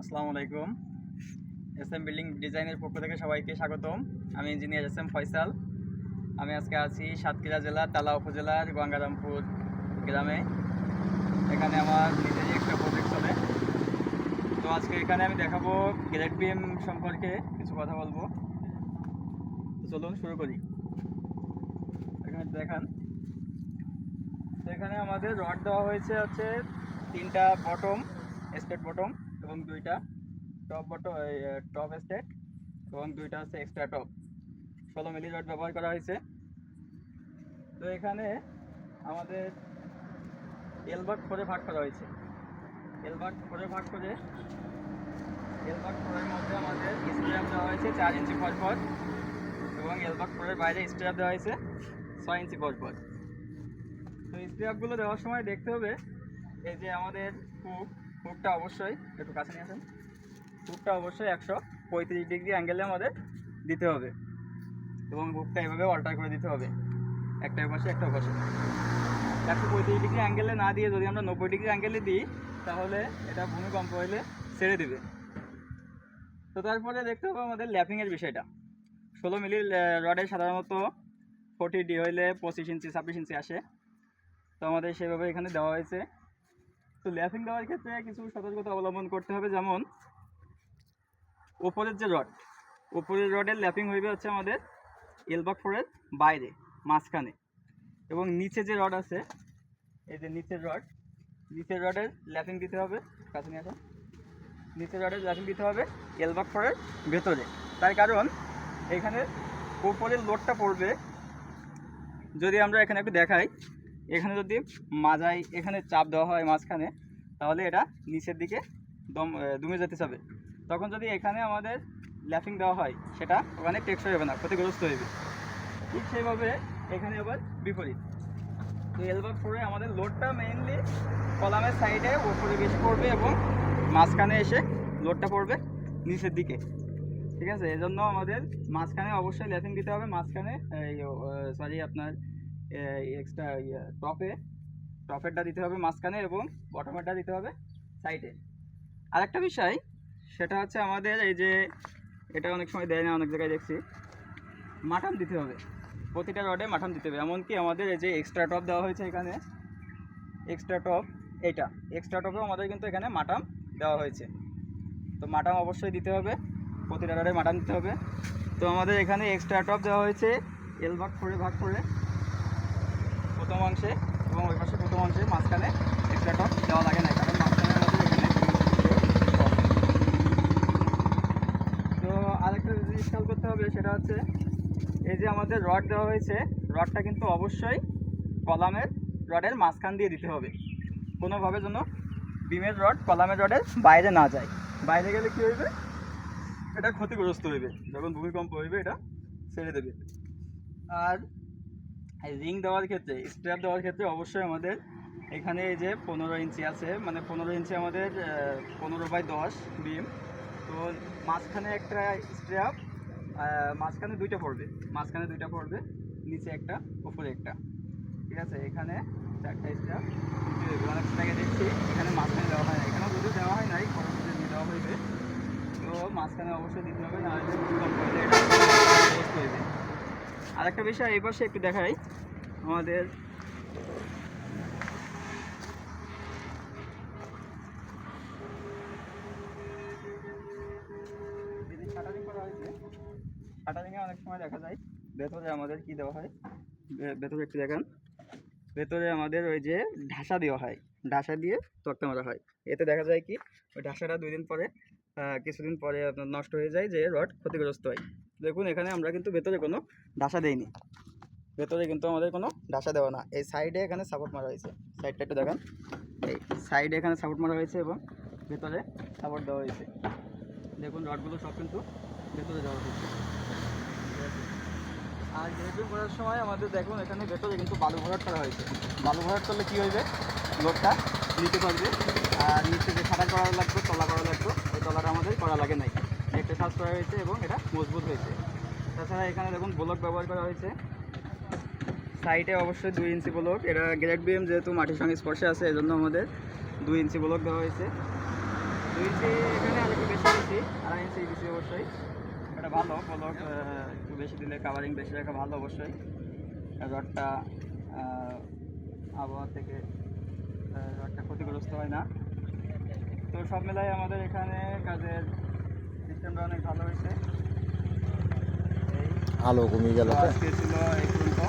আসসালামু আলাইকুম। S M building ডিজাইনের পক্ষ থেকে সবাইকে স্বাগতম। আমি ইঞ্জিনিয়ার এস এম ফয়সাল। আমি আজকে আছি সাতক্ষীরা জেলার তালা উপজেলার গঙ্গারামপুর গ্রামে। এখানে আমার নিজেরই একটা প্রজেক্ট চলে। তো আজকে এখানে আমি দেখাবো গ্রেড বিএম সম্পর্কে কিছু কথা বলব। চলুন শুরু করি। এখানে দেখান। তো এখানে আমাদের রড দেওয়া হয়েছে হচ্ছে তিনটা বটম স্টেট বটম এবং দুইটা টপ বটম টপ স্টেট এবং দুইটা হচ্ছে এক্সট্রা টপ ষোলো মিলি রড ব্যবহার করা হয়েছে। তো এখানে আমাদের এলবার্ট করে ভাগ করা হয়েছে। এলবার্ট করে ভাগ করে এলবার্ট ফোরের মধ্যে আমাদের স্ট্র্যাপ দেওয়া হয়েছে চার ইঞ্চি পর পর এবং এলবার্ট ফোরের বাইরে স্ট্র্যাপ দেওয়া হয়েছে ছয় ইঞ্চি পর পর তো স্ট্র্যাপগুলো দেওয়ার সময় দেখতে হবে এই যে আমাদের হুক হুকটা অবশ্যই একটু কাছে নিয়ে আসেন। হুকটা অবশ্যই একশো পঁয়ত্রিশ ডিগ্রি অ্যাঙ্গেলে আমাদের দিতে হবে। এবং হুকটা এভাবে অল্টার করে দিতে হবে। একটা পাশে একটা পাশে একশো পঁয়ত্রিশ ডিগ্রি অ্যাঙ্গেলে না দিয়ে যদি আমরা নব্বই ডিগ্রি অ্যাঙ্গেলে দিই, তাহলে এটা ভূমিকম্প হলে ছেড়ে দেবে। তো তারপরে দেখতে হবে আমাদের ল্যাপিংয়ের বিষয়টা। ষোলো মিলি রডে সাধারণত ফোর্টি ডি হইলে পঁচিশ ইঞ্চি, ছাব্বিশ ইঞ্চি আসে। তো আমাদের সেভাবে এখানে দেওয়া হয়েছে। তো ল্যাপিং দেওয়ার ক্ষেত্রে কিছু সতর্কতা অবলম্বন করতে হবে। যেমন, ওপরের যে রড, ওপরের রডের ল্যাপিং হইবে হচ্ছে আমাদের এলবাক ফোরের বাইরে, মাঝখানে। এবং নিচে যে রড আছে, এই যে নিচের রড, নিচের রডের ল্যাপিং দিতে হবে, কাছে নিয়ে আসো নিচের রডের ল্যাপিং দিতে হবে এলবাক ফোরের ভেতরে। তার কারণ, এখানে ওপরের লোডটা পড়বে। যদি আমরা এখানে একটু দেখাই এখানে যদি মাজাই এখানে চাপ দেওয়া হয় মাঝখানে, তাহলে এটা নিচের দিকে দম দমে যেতে চাবে। তখন যদি এখানে আমাদের ল্যাপিং দেওয়া হয়, সেটা ওখানে টেকসই হবে না, ক্ষতিগ্রস্ত হইবে ঠিক সেইভাবে এখানে আবার বিপরীত। তো এলবাগ ফোরে আমাদের লোডটা মেইনলি কলামের সাইডে ওপরে বেশি পড়বে এবং মাঝখানে এসে লোডটা পড়বে নিচের দিকে। ঠিক আছে? এজন্য আমাদের মাঝখানে অবশ্যই ল্যাপিং দিতে হবে। মাঝখানে সরি আপনার এক্সট্রা টপে, টপেরটা দিতে হবে মাঝখানে এবং বটমেরটা দিতে হবে সাইডে আরেকটা বিষয়, সেটা হচ্ছে আমাদের এই যে, এটা অনেক সময় দেয় না, অনেক জায়গায় দেখছি। মাঠাম দিতে হবে। প্রতিটা রডে মাঠাম দিতে হবে। এমনকি আমাদের এই যে এক্সট্রা টপ দেওয়া হয়েছে এখানে এক্সট্রা টপ এটা। এক্সট্রা টপেও আমাদের কিন্তু এখানে মাটাম দেওয়া হয়েছে। তো মাটাম অবশ্যই দিতে হবে। প্রতিটা রডে মাটাম দিতে হবে। তো আমাদের এখানে এক্সট্রা টপ দেওয়া হয়েছে এল ভাগ করে ভাগ করে। প্রথম অংশে এবং ওই পাশে প্রথম অংশে মাঝখানে এক্সট্রা টপ দেওয়া লাগে না, কারণ মাঝখানে তো আরেকটা জিনিস খেয়াল করতে হবে, সেটা হচ্ছে এই যে আমাদের রড দেওয়া হয়েছে রডটা কিন্তু অবশ্যই কলামের রডের মাঝখান দিয়ে দিতে হবে। কোনোভাবে যেন বিমের রড কলামের রডের বাইরে না যায়। বাইরে গেলে কী হইবে? এটা ক্ষতিগ্রস্ত হইবে, যখন ভূমিকম্প হইবে এটা ছেড়ে দেবে। আর রিং দেওয়ার ক্ষেত্রে স্ট্র্যাপ দেওয়ার ক্ষেত্রে অবশ্যই আমাদের এখানে এই যে পনেরো ইঞ্চি আছে মানে পনেরো ইঞ্চি আমাদের পনেরো বাই দশ বিম তো মাঝখানে একটা স্ট্র্যাপ মাঝখানে দুইটা পড়বে, মাঝখানে দুইটা পড়বে, নিচে একটা, উপরে একটা। ঠিক আছে? এখানে চারটা স্ট্র্যাপ অনেক দেখছি। এখানে মাঝখানে দেওয়া হয় না, এখানেও যদিও দেওয়া হয় নাই পরবর্তীতে দিয়ে দেওয়া হইবে। তো মাঝখানে অবশ্যই দিতে হবে না হলে ভূমিকম্প হলে এটা ক্ষতিগ্রস্ত হইবে আরেকটা বিষয় এই পাশে একটু দেখাই। আমাদের শাটারিং করা হয়েছে শাটারিংয়ে অনেক সময় দেখা যায় ভেতরে আমাদের কি দেওয়া হয়? ভেতরে একটু দেখান। ভেতরে আমাদের ওই যে ঢাসা দেওয়া হয়। ঢাসা দিয়ে তক্তা মারা হয়। এতে দেখা যায় কি ওই ঢাসাটা দুই দিন পরে কিছুদিন পরে আপনার নষ্ট হয়ে যায় যে রড ক্ষতিগ্রস্ত হয়। দেখুন, এখানে আমরা কিন্তু ভেতরে কোনো ঢাসা দেইনি। ভেতরে কিন্তু আমাদের কোনো ঢাসা দেওয়া না। এই সাইডে এখানে সাপোর্ট মারা হয়েছে। সাইডটা একটু দেখান। এই সাইডে এখানে সাপোর্ট মারা হয়েছে এবং ভেতরে সাপোর্ট দেওয়া হয়েছে। দেখুন, রডগুলো সব কিন্তু ভেতরে দেওয়া হয়েছে। আর গ্রেডিং করার সময় আমাদের দেখুন, এখানে ভেতরে কিন্তু বালু ভরাট করা হয়েছে। বালু ভরাট করলে কী হইবে? লোডটা নিতে পারবে আর নিচে যে খাটা করা লাগবে, তলা তলাটা আমাদের করা লাগে নাই। একটা করা হয়েছে এবং এটা মজবুত হয়েছে। তাছাড়া এখানে দেখুন ব্লক ব্যবহার করা হয়েছে। সাইডে অবশ্যই দুই ইঞ্চি ব্লক এটা গ্রেড বিএম যেহেতু মাটির সঙ্গে স্পর্শে আছে, এজন্য আমাদের দুই ইঞ্চি ব্লক দেওয়া হয়েছে। দুই ইঞ্চি এখানে আর একটু বেশি ইঞ্চি আড়াই ইঞ্চি ইবিসি অবশ্যই। এটা ভালো ব্লক একটু বেশি দিলে কাভারিং বেশি রাখা ভালো অবশ্যই। রডটা আবহাওয়া থেকে রডটা ক্ষতিগ্রস্ত হয় না। তো সব মেলায় আমাদের এখানে কাজের সিস্টেমটা অনেক ভালো হয়েছে। আলো কমে গেল আজকে ছিল এই পর্যন্ত।